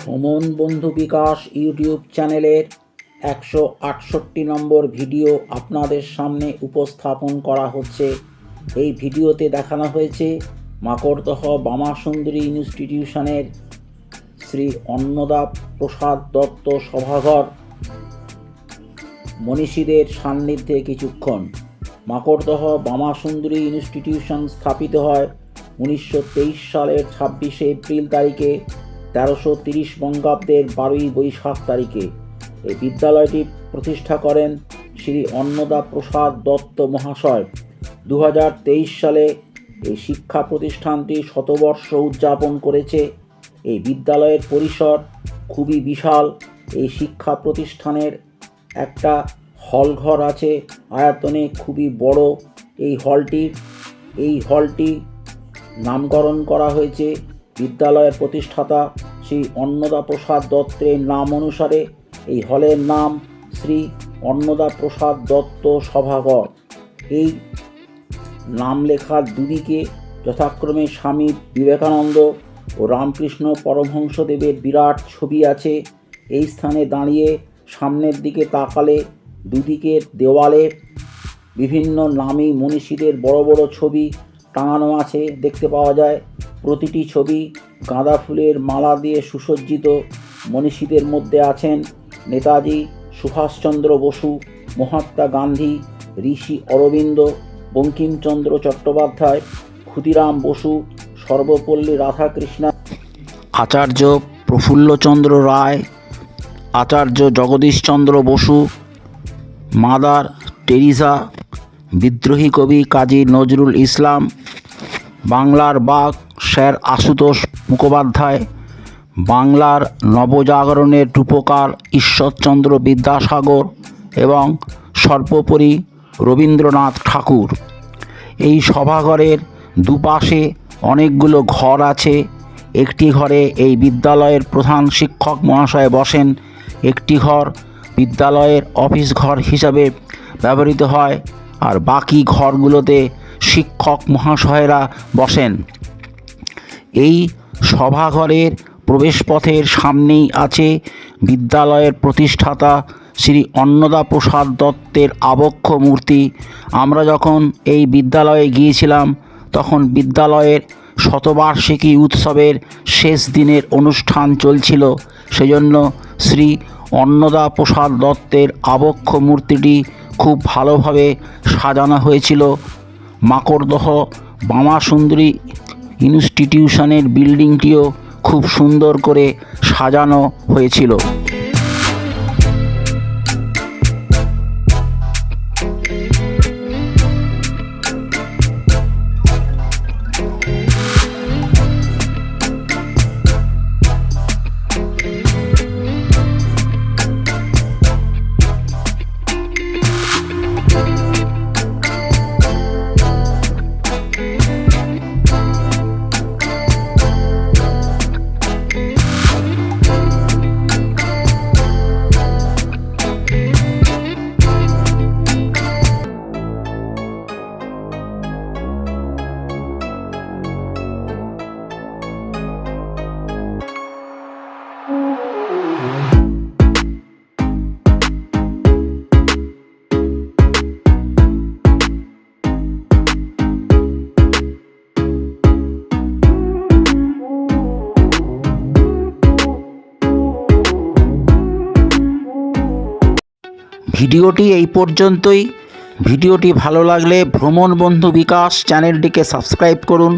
ভ্রমণ বন্ধু বিকাশ ইউটিউব চ্যানেলের একশো আটষট্টি নম্বর ভিডিও আপনাদের সামনে উপস্থাপন করা হচ্ছে। এই ভিডিওতে দেখানো হয়েছে মাকড়দহ বামাসুন্দরী ইনস্টিটিউশনের শ্রী অন্নদা প্রসাদ দত্ত সভাঘর, মনীষীদের সান্নিধ্যে কিছুক্ষণ। মাকড়দহ বামাসুন্দরী ইনস্টিটিউশন স্থাপিত হয় উনিশশো তেইশ সালের ছাব্বিশে এপ্রিল তারিখে। তেরোশো তিরিশ বঙ্গাব্দের বারোই বৈশাখ তারিখে এই বিদ্যালয়টি প্রতিষ্ঠা করেন শ্রী অন্নদা প্রসাদ দত্ত মহাশয়। দু হাজার তেইশ সালে এই শিক্ষা প্রতিষ্ঠানটি শতবর্ষ উদযাপন করেছে। এই বিদ্যালয়ের পরিসর খুবই বিশাল। এই শিক্ষা প্রতিষ্ঠানের একটা হলঘর আছে, আয়তনে খুবই বড়। এই হলটি এই হলটি নামকরণ করা হয়েছে বিদ্যালয়ের প্রতিষ্ঠাতা শ্রী অন্নদা প্রসাদ দত্তের নাম অনুসারে এই হলের নাম শ্রী অন্নদা প্রসাদ দত্ত সভাঘর। এই নাম লেখার দুদিকে যথাক্রমে স্বামী বিবেকানন্দ ও রামকৃষ্ণ পরমহংসদেবের বিরাট ছবি আছে। এই স্থানে দাঁড়িয়ে সামনের দিকে তাকালে দুদিকের দেওয়ালে বিভিন্ন নামী মনীষীদের বড় বড় ছবি টাঙানো আছে, দেখতে পাওয়া যায়। প্রতিটি ছবি গাঁদা ফুলের মালা দিয়ে সুসজ্জিত। মনীষীদের মধ্যে আছেন নেতাজি সুভাষচন্দ্র বসু, মহাত্মা গান্ধী, ঋষি অরবিন্দ, বঙ্কিমচন্দ্র চট্টোপাধ্যায়, ক্ষুদিরাম বসু, সর্বপল্লী রাধাকৃষ্ণ, আচার্য প্রফুল্লচন্দ্র রায়, আচার্য জগদীশচন্দ্র বসু, মাদার টেরিসা বিদ্রোহী কবি কাজী নজরুল ইসলাম, বাংলার বাঘ স্যার আশুতোষ মুখোপাধ্যায়, বাংলার নবজাগরণের রূপকার ঈশ্বরচন্দ্র বিদ্যাসাগর এবং সর্বোপরি রবীন্দ্রনাথ ঠাকুর। এই সভাঘরের দুপাশে অনেকগুলো ঘর আছে। একটি ঘরে এই বিদ্যালয়ের প্রধান শিক্ষক মহাশয় বসেন। একটি ঘর বিদ্যালয়ের অফিস ঘর হিসাবে ব্যবহৃত হয়। আর বাকি ঘরগুলোতে শিক্ষক মহাশয়েরা বসেন। এই সভাঘরের প্রবেশপথের সামনেই আছে বিদ্যালয়ের প্রতিষ্ঠাতা শ্রী অন্নদা প্রসাদ দত্তের আবক্ষ মূর্তি। আমরা যখন এই বিদ্যালয়ে গিয়েছিলাম, তখন বিদ্যালয়ের শতবার্ষিকী উৎসবের শেষ দিনের অনুষ্ঠান চলছিল। সেজন্য শ্রী অন্নদা প্রসাদ দত্তের আবক্ষ মূর্তিটি খুব ভালোভাবে সাজানো হয়েছিল। মাকড়দহ বামাসুন্দরী ইনস্টিটিউশনের বিল্ডিংটিও খুব সুন্দর করে সাজানো হয়েছিল। ভিডিওটি এই পর্যন্তই। ভিডিওটি ভালো লাগলে ভ্রমণ বন্ধু বিকাশ চ্যানেলটিকে সাবস্ক্রাইব করুন।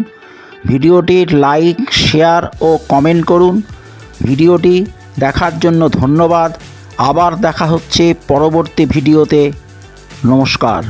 ভিডিওটির লাইক, শেয়ার ও কমেন্ট করুন। ভিডিওটি দেখার জন্য ধন্যবাদ। আবার দেখা হচ্ছে পরবর্তী ভিডিওতে। নমস্কার।